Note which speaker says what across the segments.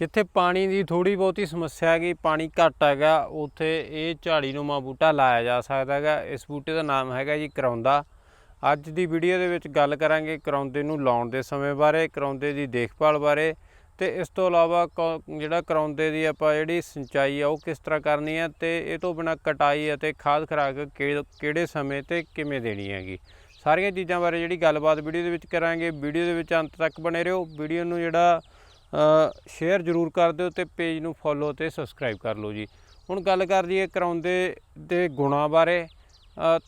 Speaker 1: ਜਿੱਥੇ ਪਾਣੀ ਦੀ ਥੋੜੀ ਬਹੁਤੀ ਸਮੱਸਿਆ ਹੈਗੀ, ਪਾਣੀ ਘੱਟ ਹੈਗਾ, ਉੱਥੇ ਇਹ ਝਾੜੀ ਨੂੰਮਾ ਬੂਟਾ ਲਾਇਆ ਜਾ ਸਕਦਾ ਹੈਗਾ। ਇਸ ਬੂਟੇ ਦਾ ਨਾਮ ਹੈਗਾ ਜੀ ਕਰੌਂਦਾ। ਅੱਜ ਦੀ ਵੀਡੀਓ ਦੇ ਵਿੱਚ ਗੱਲ ਕਰਾਂਗੇ ਕਰੌਂਦੇ ਨੂੰ ਲਾਉਣ ਦੇ ਸਮੇਂ ਬਾਰੇ, ਕਰੌਂਦੇ ਦੀ ਦੇਖਭਾਲ ਬਾਰੇ ਤੇ ਇਸ ਤੋਂ ਇਲਾਵਾ ਕੌ- ਜਿਹੜਾ ਕਰੌਂਦੇ ਦੀ ਆਪਾਂ ਜਿਹੜੀ ਸਿੰਚਾਈ ਆ, ਉਹ ਕਿਸ ਤਰ੍ਹਾਂ ਕਰਨੀ ਹੈ ਤੇ ਇਹ ਤੋਂ ਬਿਨਾ ਕਟਾਈ ਅਤੇ ਖਾਦ ਖਰਾਕ ਕਿ- ਕਿਹੜੇ ਸਮੇਂ ਤੇ ਕਿਵੇਂ ਦੇਣੀ ਹੈਗੀ। ਸਾਰੀਆਂ ਚੀਜ਼ਾਂ ਬਾਰੇ ਜਿਹੜੀ ਗੱਲਬਾਤ ਵੀਡੀਓ ਦੇ ਵਿੱਚ ਕਰਾਂਗੇ। ਵੀਡੀਓ ਦੇ ਵਿੱਚ ਅੰਤ ਤੱਕ ਬਣੇ ਰਹੋ। ਵੀਡੀਓ ਨੂੰ ਜਿਹੜਾ ਸ਼ੇਅਰ ਜ਼ਰੂਰ ਕਰ ਦਿਓ ਤੇ ਪੇਜ ਨੂੰ ਫੋਲੋ ਤੇ ਸਬਸਕ੍ਰਾਈਬ ਕਰ ਲਓ ਜੀ। ਹੁਣ ਗੱਲ ਕਰ ਲਈਏ ਕਰਾਉਂਦੇ ਦੇ ਗੁਣਾਂ ਬਾਰੇ।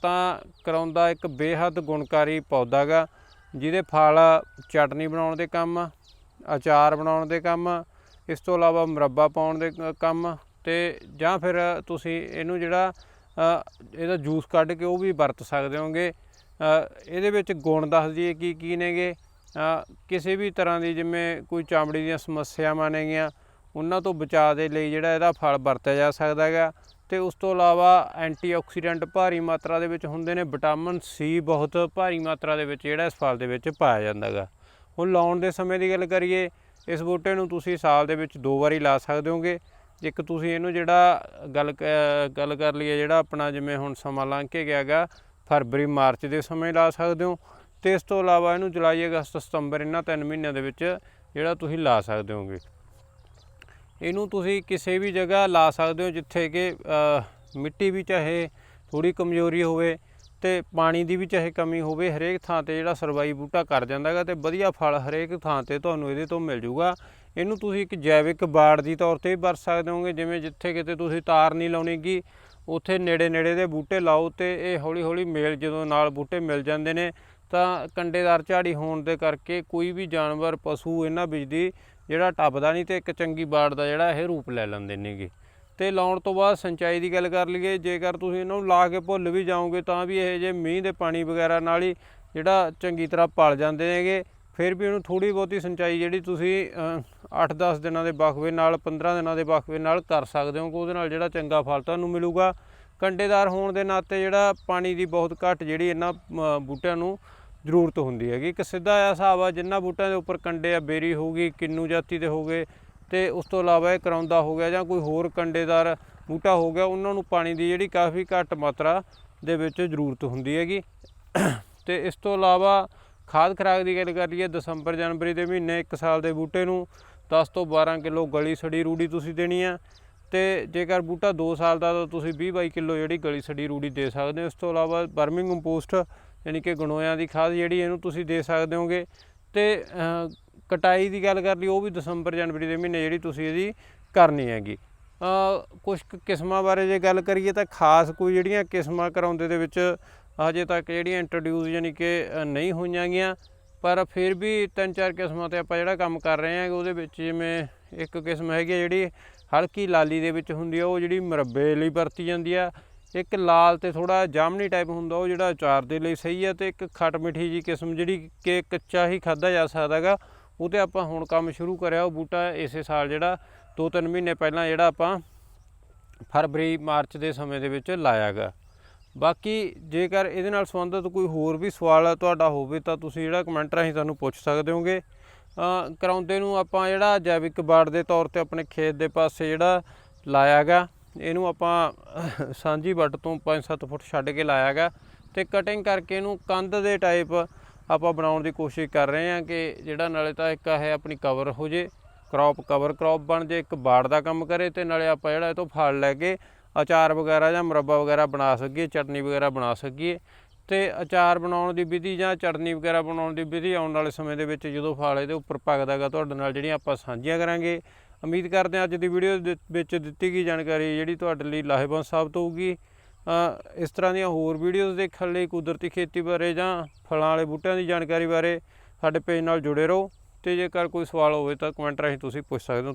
Speaker 1: ਤਾਂ ਕਰਾਉਂਦਾ ਇੱਕ ਬੇਹੱਦ ਗੁਣਕਾਰੀ ਪੌਦਾ ਗਾ, ਜਿਹਦੇ ਫਲ ਚਟਨੀ ਬਣਾਉਣ ਦੇ ਕੰਮ, ਅਚਾਰ ਬਣਾਉਣ ਦੇ ਕੰਮ, ਇਸ ਤੋਂ ਇਲਾਵਾ ਮੁਰੱਬਾ ਪਾਉਣ ਦੇ ਕੰਮ ਤੇ ਜਾਂ ਫਿਰ ਤੁਸੀਂ ਇਹਨੂੰ ਜਿਹੜਾ ਇਹਦਾ ਜੂਸ ਕੱਢ ਕੇ ਉਹ ਵੀ ਵਰਤ ਸਕਦੇ ਹੋਗੇ। ਇਹਦੇ ਵਿੱਚ ਗੁਣ ਦੱਸ ਦਈਏ ਕੀ ਕੀ ਨੇਗੇ। ਕਿਸੇ ਵੀ ਤਰ੍ਹਾਂ ਦੀ ਜਿਵੇਂ ਕੋਈ ਚਾਮੜੀ ਦੀਆਂ ਸਮੱਸਿਆਵਾਂ ਨੇਗੀਆਂ, ਉਹਨਾਂ ਤੋਂ ਬਚਾਅ ਦੇ ਲਈ ਜਿਹੜਾ ਇਹਦਾ ਫਲ ਵਰਤਿਆ ਜਾ ਸਕਦਾ ਹੈਗਾ। ਤੇ ਉਸ ਤੋਂ ਇਲਾਵਾ ਐਂਟੀਆਕਸੀਡੈਂਟ ਭਾਰੀ ਮਾਤਰਾ ਦੇ ਵਿੱਚ ਹੁੰਦੇ ਨੇ, ਵਿਟਾਮਿਨ ਸੀ ਬਹੁਤ ਭਾਰੀ ਮਾਤਰਾ ਦੇ ਵਿੱਚ ਜਿਹੜਾ ਇਸ ਫਲ ਦੇ ਵਿੱਚ ਪਾਇਆ ਜਾਂਦਾ ਹੈਗਾ। ਹੁਣ ਲਾਉਣ ਦੇ ਸਮੇਂ ਦੀ ਗੱਲ ਕਰੀਏ, ਇਸ ਬੂਟੇ ਨੂੰ ਤੁਸੀਂ ਸਾਲ ਦੇ ਵਿੱਚ ਦੋ ਵਾਰੀ ਲਾ ਸਕਦੇ ਹੋਗੇ। ਇੱਕ ਤੁਸੀਂ ਇਹਨੂੰ ਜਿਹੜਾ ਗੱਲ ਕ- ਗੱਲ ਕਰ ਲਈਏ ਜਿਹੜਾ ਆਪਣਾ ਜਿਵੇਂ ਹੁਣ ਸਮਾਂ ਲੰਘ ਕੇ ਗਿਆ ਗਾ ਫਰਵਰੀ, ਮਾਰਚ ਦੇ ਸਮੇਂ ਲਾ ਸਕਦੇ ਹੋ। ਤੇ ਇਸ ਤੋਂ ਇਲਾਵਾ ਇਹਨੂੰ ਜੁਲਾਈ, ਅਗਸਤ, ਸਤੰਬਰ ਇਹਨਾਂ ਤਿੰਨ ਮਹੀਨਿਆਂ ਦੇ ਵਿੱਚ ਜਿਹੜਾ ਤੁਸੀਂ ਲਾ ਸਕਦੇ ਹੋਗੇ। ਇਹਨੂੰ ਤੁਸੀਂ ਕਿਸੇ ਵੀ ਜਗ੍ਹਾ ਲਾ ਸਕਦੇ ਹੋ ਜਿੱਥੇ ਕਿ ਮਿੱਟੀ ਵੀ ਚਾਹੇ ਥੋੜੀ ਕਮਜ਼ੋਰੀ ਹੋਵੇ ਤੇ ਪਾਣੀ ਦੀ ਵੀ ਚਾਹੇ ਕਮੀ ਹੋਵੇ, ਹਰੇਕ ਥਾਂ ਤੇ ਜਿਹੜਾ ਸਰਵਾਈ ਬੂਟਾ ਕਰ ਜਾਂਦਾ ਹੈਗਾ ਤੇ ਵਧੀਆ ਫਲ ਹਰੇਕ ਥਾਂ ਤੇ ਤੁਹਾਨੂੰ ਇਹਦੇ ਤੋਂ ਮਿਲ ਜੂਗਾ। ਇਹਨੂੰ ਤੁਸੀਂ ਇੱਕ ਜੈਵਿਕ ਬਾੜ ਦੀ ਤੌਰ ਤੇ ਵੀ ਵਰਤ ਸਕਦੇ ਹੋਗੇ, ਜਿਵੇਂ ਜਿੱਥੇ ਕਿਤੇ ਤੁਸੀਂ ਤਾਰ ਨਹੀਂ ਲਾਉਣੀਗੀ ਉੱਥੇ ਨੇੜੇ ਨੇੜੇ ਦੇ ਬੂਟੇ ਲਾਓ ਤੇ ਇਹ ਹੌਲੀ ਹੌਲੀ ਮੇਲ ਜਦੋਂ ਨਾਲ ਬੂਟੇ ਮਿਲ ਜਾਂਦੇ ਨੇ ਤਾਂ ਕੰਡੇਦਾਰ ਝਾੜੀ ਹੋਣ ਦੇ ਕਰਕੇ ਕੋਈ ਵੀ ਜਾਨਵਰ, ਪਸ਼ੂ ਇਹਨਾਂ ਬਿਜਲੀ ਜਿਹੜਾ ਟੱਪਦਾ ਨਹੀਂ ਤੇ ਇੱਕ ਚੰਗੀ ਬਾੜ ਦਾ ਜਿਹੜਾ ਇਹ ਰੂਪ ਲੈ ਲੈਂਦੇ ਨੇਗੇ। ਤੇ ਲਾਉਣ ਤੋਂ ਬਾਅਦ ਸਿੰਚਾਈ ਦੀ ਗੱਲ ਕਰ ਲਈਏ, ਜੇਕਰ ਤੁਸੀਂ ਇਹਨਾਂ ਨੂੰ ਲਾ ਕੇ ਭੁੱਲ ਵੀ ਜਾਓਗੇ ਤਾਂ ਵੀ ਇਹ ਜੇ ਮੀਂਹ ਦੇ ਪਾਣੀ ਵਗੈਰਾ ਨਾਲ ਹੀ ਜਿਹੜਾ ਚੰਗੀ ਤਰ੍ਹਾਂ ਪਲ ਜਾਂਦੇ ਨੇਗੇ, ਫਿਰ ਵੀ ਇਹਨੂੰ ਥੋੜੀ ਬਹੁਤੀ ਸਿੰਚਾਈ ਜਿਹੜੀ ਤੁਸੀਂ 8-10 ਦਿਨਾਂ ਦੇ ਵਕਫੇ ਨਾਲ 15 ਦਿਨਾਂ ਦੇ ਵਕਫੇ ਨਾਲ ਕਰ ਸਕਦੇ ਹੋ ਕਿ ਉਹਦੇ ਨਾਲ ਜਿਹੜਾ ਚੰਗਾ ਫਲ ਤੁਹਾਨੂੰ ਮਿਲੂਗਾ। ਕੰਡੇਦਾਰ ਹੋਣ ਦੇ ਨਾਤੇ ਜਿਹੜਾ ਪਾਣੀ ਦੀ ਬਹੁਤ ਘੱਟ ਜਿਹੜੀ ਇਹਨਾਂ ਬੂਟਿਆਂ ਨੂੰ ਜ਼ਰੂਰਤ ਹੁੰਦੀ ਹੈਗੀ। ਇੱਕ ਸਿੱਧਾ ਜਿਹਾ ਹਿਸਾਬ ਆ, ਜਿੰਨਾ ਬੂਟਿਆਂ ਦੇ ਉੱਪਰ ਕੰਡੇ ਆ, ਬੇਰੀ ਹੋਊਗੀ ਕਿੰਨੂ ਜਾਤੀ ਦੇ ਹੋਗੇ ਤੇ ਉਸ ਤੋਂ ਇਲਾਵਾ ਇਹ ਕਰਾਉਂਦਾ ਹੋ ਗਿਆ ਜਾਂ ਕੋਈ ਹੋਰ ਕੰਡੇਦਾਰ ਬੂਟਾ ਹੋ ਗਿਆ, ਉਹਨਾਂ ਨੂੰ ਪਾਣੀ ਦੀ ਜਿਹੜੀ ਕਾਫੀ ਘੱਟ ਮਾਤਰਾ ਦੇ ਵਿੱਚ ਜ਼ਰੂਰਤ ਹੁੰਦੀ ਹੈਗੀ। ਤੇ ਇਸ ਤੋਂ ਇਲਾਵਾ ਖਾਦ ਖਰਾਕ ਦੀ ਗੱਲ ਕਰ ਲਈਏ, ਦਸੰਬਰ ਜਨਵਰੀ ਦੇ ਮਹੀਨੇ ਇੱਕ ਸਾਲ ਦੇ ਬੂਟੇ ਨੂੰ 10 ਤੋਂ 12 ਕਿਲੋ ਗਲੀ ਸੜੀ ਰੂੜੀ ਤੁਸੀਂ ਦੇਣੀ ਆ। ਤੇ ਜੇਕਰ ਬੂਟਾ 2 ਸਾਲ ਦਾ, ਤਾਂ ਤੁਸੀਂ 20 22 ਕਿਲੋ ਜਿਹੜੀ ਗਲੀ ਸੜੀ ਰੂੜੀ ਦੇ ਸਕਦੇ ਹੋ। ਇਸ ਤੋਂ ਇਲਾਵਾ ਬਰਮਿੰਗ ਕੰਪੋਸਟ ਯਾਨੀ ਕਿ ਗਣੋਇਆਂ ਦੀ ਖਾਦ ਜਿਹੜੀ ਇਹਨੂੰ ਤੁਸੀਂ ਦੇ ਸਕਦੇ ਹੋਗੇ। ਤੇ ਕਟਾਈ ਦੀ ਗੱਲ ਕਰ ਲਈ ਉਹ ਵੀ ਦਸੰਬਰ ਜਨਵਰੀ ਦੇ ਮਹੀਨੇ ਜਿਹੜੀ ਤੁਸੀਂ ਇਹਦੀ ਕਰਨੀ ਹੈਗੀ। ਕੁਝ ਕਿਸਮਾਂ ਬਾਰੇ ਜੇ ਗੱਲ ਕਰੀਏ ਤਾਂ ਖਾਸ ਕੋਈ ਜਿਹੜੀਆਂ ਕਿਸਮਾਂ ਕਰਾਉਂਦੇ ਦੇ ਵਿੱਚ ਹਜੇ ਤੱਕ ਜਿਹੜੀਆਂ ਇੰਟਰੋਡਿਊਸ ਯਾਨੀ ਕਿ ਨਹੀਂ ਹੋਈਆਂ ਗਈਆਂ। ਪਰ ਫਿਰ ਵੀ ਤਿੰਨ ਚਾਰ ਕਿਸਮਾਂ ਤੇ ਆਪਾਂ ਜਿਹੜਾ ਕੰਮ ਕਰ ਰਹੇ ਹਾਂ ਉਹਦੇ ਵਿੱਚ ਜਿਵੇਂ ਇੱਕ ਕਿਸਮ ਹੈਗੀ ਆ ਜਿਹੜੀ ਹਲਕੀ ਲਾਲੀ ਦੇ ਵਿੱਚ ਹੁੰਦੀ ਆ, ਉਹ ਜਿਹੜੀ ਮੁਰੱਬੇ ਲਈ ਵਰਤੀ ਜਾਂਦੀ ਆ। ਇੱਕ ਲਾਲ ਤੇ ਥੋੜਾ ਜਾਮਨੀ ਟਾਈਪ ਹੁੰਦਾ, ਉਹ ਜਿਹੜਾ ਅਚਾਰ ਦੇ ਲਈ ਸਹੀ ਆ ਤੇ ਇੱਕ ਖੱਟ ਮਿੱਠੀ ਜੀ ਕਿਸਮ ਜਿਹੜੀ ਕਿ ਕੱਚਾ ਹੀ ਖਾਦਾ ਜਾ ਸਕਦਾਗਾ ਉਹ ਤੇ ਆਪਾਂ ਹੁਣ ਕੰਮ ਸ਼ੁਰੂ ਕਰਿਆ, ਉਹ ਬੂਟਾ ਇਸੇ ਸਾਲ ਜਿਹੜਾ 2-3 ਮਹੀਨੇ ਪਹਿਲਾਂ ਜਿਹੜਾ ਆਪਾਂ ਫਰਵਰੀ, ਮਾਰਚ ਦੇ ਸਮੇਂ ਦੇ ਵਿੱਚ ਲਾਇਆਗਾ ਬਾਕੀ ਜੇਕਰ ਇਹਦੇ ਨਾਲ ਸੰਬੰਧਿਤ ਕੋਈ ਹੋਰ ਵੀ ਸਵਾਲ ਤੁਹਾਡਾ ਹੋਵੇ ਤਾਂ ਤੁਸੀਂ ਜਿਹੜਾ ਕਮੈਂਟ ਰਾਹੀਂ ਸਾਨੂੰ ਪੁੱਛ ਸਕਦੇ ਹੋਗੇ। ਕਰਾਉਂਦੇ ਨੂੰ ਆਪਾਂ ਜਿਹੜਾ ਜੈਵਿਕ ਬਾੜ ਦੇ ਤੌਰ ਤੇ ਆਪਣੇ ਖੇਤ ਦੇ ਪਾਸੇ ਜਿਹੜਾ ਲਾਇਆਗਾ ਇਹਨੂੰ ਆਪਾਂ ਸਾਂਝੀ ਵੱਟ ਤੋਂ 5-7 ਫੁੱਟ ਛੱਡ ਕੇ ਲਾਇਆਗਾ ਤੇ ਕਟਿੰਗ ਕਰਕੇ ਇਹਨੂੰ ਕੰਧ ਦੇ ਟਾਈਪ ਆਪਾਂ ਬਣਾਉਣ ਦੀ ਕੋਸ਼ਿਸ਼ ਕਰ ਰਹੇ ਹਾਂ ਕਿ ਜਿਹੜਾ ਨਾਲੇ ਤਾਂ ਇੱਕ ਹੈ ਆਪਣੀ ਕਵਰ ਹੋ ਜੇ ਕ੍ਰੌਪ ਕਵਰ ਕ੍ਰੌਪ ਬਣ ਜੇ, ਇੱਕ ਬਾੜ ਦਾ ਕੰਮ ਕਰੇ ਤੇ ਨਾਲੇ ਆਪਾਂ ਜਿਹੜਾ ਇਹ ਤੋਂ ਫਲ ਲੈ ਕੇ ਅਚਾਰ ਵਗੈਰਾ ਜਾਂ ਮੁਰੱਬਾ ਵਗੈਰਾ ਬਣਾ ਸਕੀਏ, ਚਟਨੀ ਵਗੈਰਾ ਬਣਾ ਸਕੀਏ ਤੇ ਅਚਾਰ ਬਣਾਉਣ ਦੀ ਵਿਧੀ ਜਾਂ ਚਟਨੀ ਵਗੈਰਾ ਬਣਾਉਣ ਦੀ ਵਿਧੀ ਆਉਣ ਵਾਲੇ ਸਮੇਂ ਦੇ ਵਿੱਚ ਜਦੋਂ ਫਲ ਇਹਦੇ ਉੱਪਰ ਪੱਕਦਾਗਾ, ਤੁਹਾਡੇ ਨਾਲ ਜਿਹੜੀਆਂ ਆਪਾਂ ਸਾਂਝੀਆਂ ਕਰਾਂਗੇ। ਉਮੀਦ ਕਰਦੇ ਹਾਂ ਅੱਜ ਦੀ ਵੀਡੀਓ ਦੇ ਵਿੱਚ ਦਿੱਤੀ ਗਈ ਜਾਣਕਾਰੀ ਜਿਹੜੀ ਤੁਹਾਡੇ ਲਈ ਲਾਹੇਵੰਦ ਸਾਬਤ ਹੋਊਗੀ। ਇਸ ਤਰ੍ਹਾਂ ਦੀਆਂ ਹੋਰ ਵੀਡੀਓਜ਼ ਦੇਖਣ ਲਈ ਕੁਦਰਤੀ ਖੇਤੀ ਬਾਰੇ ਜਾਂ ਫਲਾਂ ਵਾਲੇ ਬੂਟਿਆਂ ਦੀ ਜਾਣਕਾਰੀ ਬਾਰੇ ਸਾਡੇ ਪੇਜ ਨਾਲ ਜੁੜੇ ਰਹੋ ਤੇ ਜੇਕਰ ਕੋਈ ਸਵਾਲ ਹੋਵੇ ਤਾਂ ਕਮੈਂਟ ਰਾਹੀਂ ਤੁਸੀਂ ਪੁੱਛ ਸਕਦੇ ਹੋ।